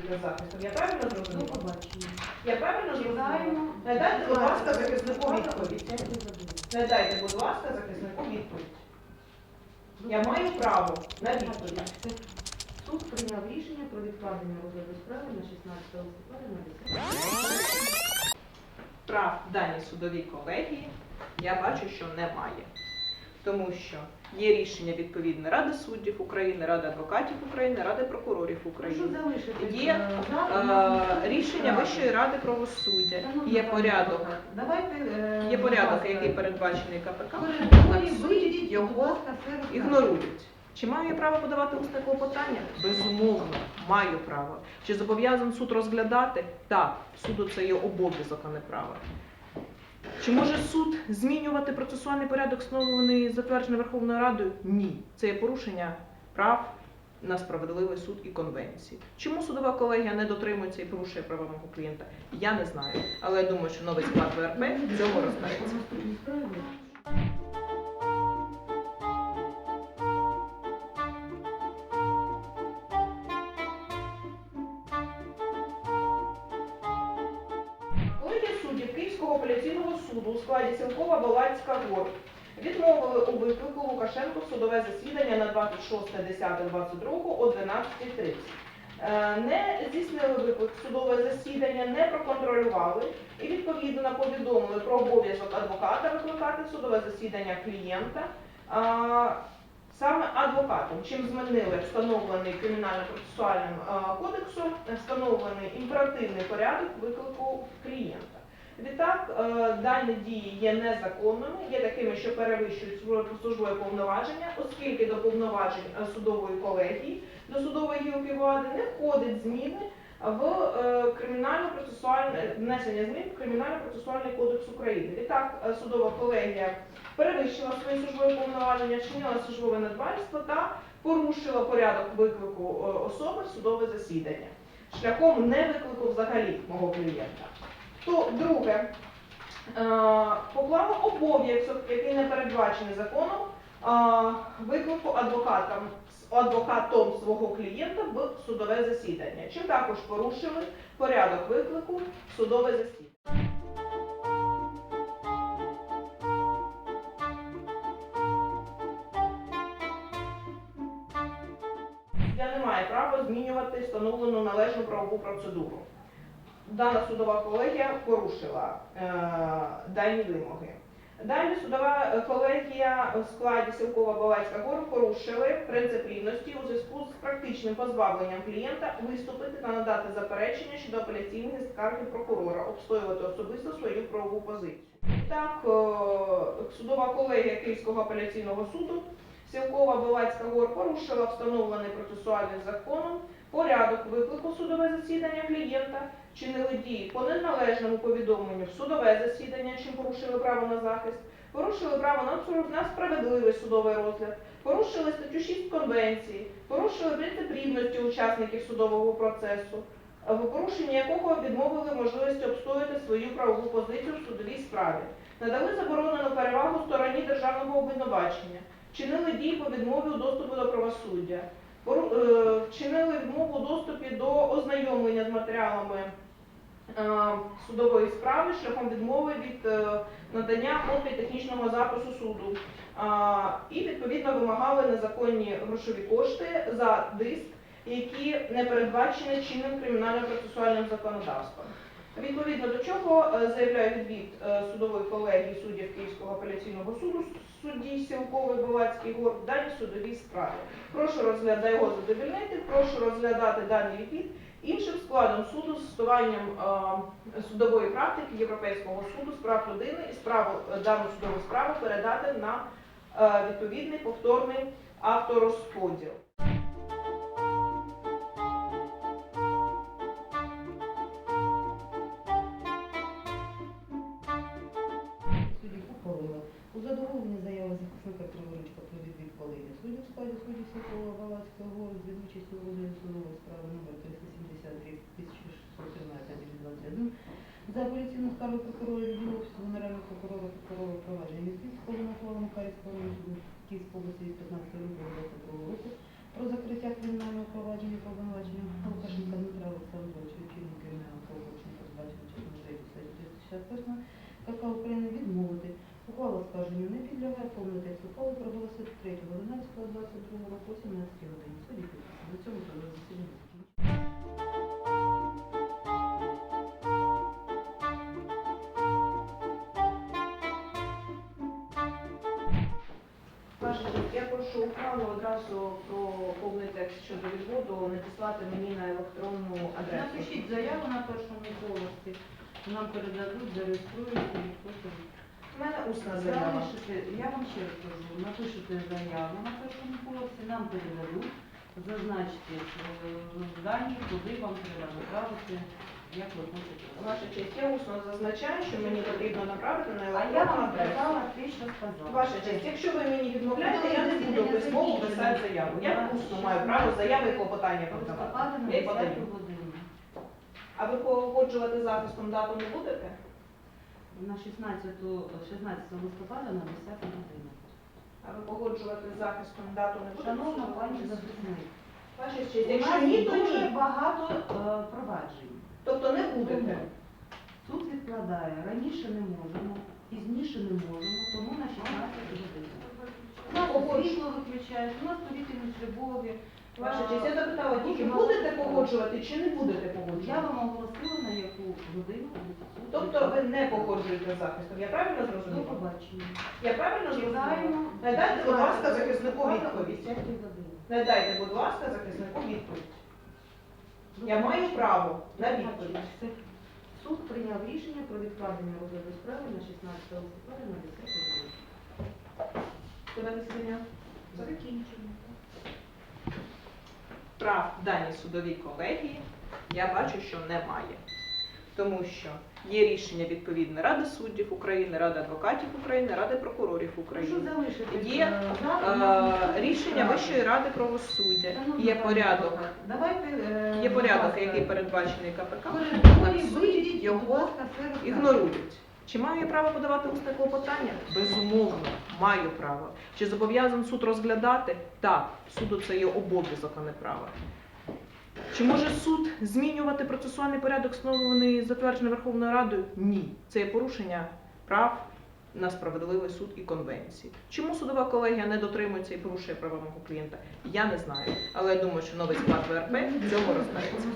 працюєте з захистом. Я правильно До зрозуміла? побачення. Я правильно зрозуміла? Чекаємо. Не дайте, будь ласка, захиснику відповідь. Не дайте, будь ласка, захиснику відповідь. Я маю право на відповідь. Суд прийняв рішення про відкладення розгляду справи на 16 листопада на 10. прав в даній судовій колегії я бачу, що немає. Тому що є рішення відповідне Ради суддів України, Ради адвокатів України, Ради прокурорів України. Є, Е, Рішення Вищої ради правосуддя. Є порядок. Давайте, е, Є будь порядок, ласка, який передбачений КПК. передбачений, Судді вийдіть, будь його ласка, ігнорують. Чи маю я право подавати усне клопотання? Безумовно, маю право. Чи зобов'язан суд розглядати? Так, суду це є обов'язок, а не право. Чи може суд змінювати процесуальний порядок, встановлений затверджений Верховною Радою? Ні. Це є порушення прав на справедливий суд і конвенції. Чому судова колегія не дотримується і порушує права мого клієнта? Я не знаю. Але я думаю, що новий склад ВРП цього розбереться. Складі Сілкова Балацька ГОР відмовили у виклику Лукашенко в судове засідання на 26.10.22 о 12.30. Е, Не здійснили виклик судове засідання, не проконтролювали і відповідно повідомили про обов'язок адвоката викликати судове засідання клієнта. Саме адвокатом, чим змінили встановлений кримінально-процесуальним кодексом, встановлений імперативний порядок виклику клієнта. Відтак, е, дані дії є незаконними, є такими, що перевищують службове повноваження, оскільки до повноважень е, судової колегії, до судової гілки влади не входить зміни в е, кримінально-процесуальне внесення змін в кримінально-процесуальний кодекс України. Відтак, судова колегія перевищила свої службові повноваження, чинила службове надбавство та порушила порядок виклику особи в судове засідання шляхом не виклику взагалі мого клієнта. То друге, е, поклала обов'язок, який не передбачений законом, е, виклику адвокатом, адвокатом свого клієнта в судове засідання, чим також порушили порядок виклику в судове засідання. Я не маю права змінювати встановлену належну правову процедуру. Дана судова колегія порушила е, дані вимоги. Далі судова колегія в складі Сілкова Балацька Гор порушили принцип рівності у зв'язку з практичним позбавленням клієнта виступити та надати заперечення щодо апеляційних скарги прокурора, обстоювати особисто свою правову позицію. Так, е, судова колегія Київського апеляційного суду Сілкова Балацька Гор порушила встановлений процесуальним законом порядок виклику судове засідання клієнта, чинили дії по неналежному повідомленню в судове засідання, чим порушили право на захист, порушили право на справедливий судовий розгляд, порушили статтю 6 Конвенції, порушили принцип рівності учасників судового процесу, в порушенні якого відмовили можливості обстояти свою правову позицію в судовій справі, надали заборонену перевагу стороні державного обвинувачення, чинили дії по відмові у доступу до правосуддя, вчинили відмову у доступі до ознайомлення з матеріалами е, судової справи шляхом відмови від е, надання копії технічного запису суду. І відповідно вимагали незаконні грошові кошти за диск, які не передбачені чинним кримінально-процесуальним законодавством. Відповідно до чого е, заявляю відвід е, судової колегії суддів Київського апеляційного суду судді Сілкової Балацький гор в даній судовій справі. Прошу розглядати його задовільнити, прошу розглядати даний відвід іншим складом суду з застосуванням е, судової практики Європейського суду з прав людини і справу дану судову справу передати на відповідний повторний авторозподіл. Судової справи номер 373 1613 2021 за апеляційну скаргу прокурора відділу Офісу Генерального прокурора прокурора провадження Міського Микола Макарівського району суду Київської області від 15 лютого 22 року Про закриття кримінального провадження по обвинуваченню Лукашенка Дмитра Олександровича вчинення кримінального правопорушення передбачено частиною 3 статті 368 КК України відмовити. Ухвала скарженню не підлягає повний текст ухвали проголосити 3 11 22 року 17 годині. Судді ухвалу одразу про повний текст щодо відводу надіслати мені на електронну адресу. Напишіть заяву на першому поверсі. Нам передадуть, зареєструють і потім У мене усна заява. залишите. Я вам ще раз кажу, напишете заяву на першому поверсі, нам передадуть, зазначте е, дані, куди вам треба направити, як ви хочете. Ваша честь, я усно зазначаю, що мені потрібно направити на А я електронну вам адресу. сказала. Ваша честь, якщо ви мені відмовляєте, я не буду письмово писати заяву. Я усно маю право заяви і клопотання подавати. Листопада на Я й 10 подаю. годину. А ви погоджувати захистом дату не будете? На 16, 16 листопада на 10 годину. А ви погоджувати захистом дату не будете? Шановна пані захисник, Ваша честь, у якщо нас ні, то дуже ні. багато е, проваджень. Тобто не будете. Суд відкладає, раніше не можемо, пізніше не можемо, тому на 16 годину. У нас світло виключають, у нас повітряні тривоги. Ваша честь, я запитала тільки, будете погоджувати чи не будете Я вам оголосила, на яку годину. Тобто ви не погоджуєте з захистом. Я правильно До зрозуміла? побачення. Я правильно зрозуміла? Чекаємо. Надайте, будь ласка, 16 захиснику відповідь. 10 годині. Надайте, будь ласка, захиснику відповідь. Я маю право на відповідь. Суд прийняв рішення про відкладення розгляду справи на 16 листопада на 10 годину. Куди засідання? Закінчено. Прав дані даній судовій колегії я бачу, що немає. Тому що є рішення відповідне Ради суддів України, Ради адвокатів України, Ради прокурорів України. Є, е, Рішення Вищої ради правосуддя. Є порядок. Давайте, е, Є порядок, який передбачений КПК. судді його ігнорують. Чи маю я право подавати усне клопотання? Безумовно, маю право. Чи зобов'язан суд розглядати? Так, суду це є обов'язок, а не право. Чи може суд змінювати процесуальний порядок, встановлений затверджений Верховною Радою? Ні. Це є порушення прав на справедливий суд і конвенції. Чому судова колегія не дотримується і порушує права мого клієнта? Я не знаю. Але я думаю, що новий склад ВРП цього розбереться.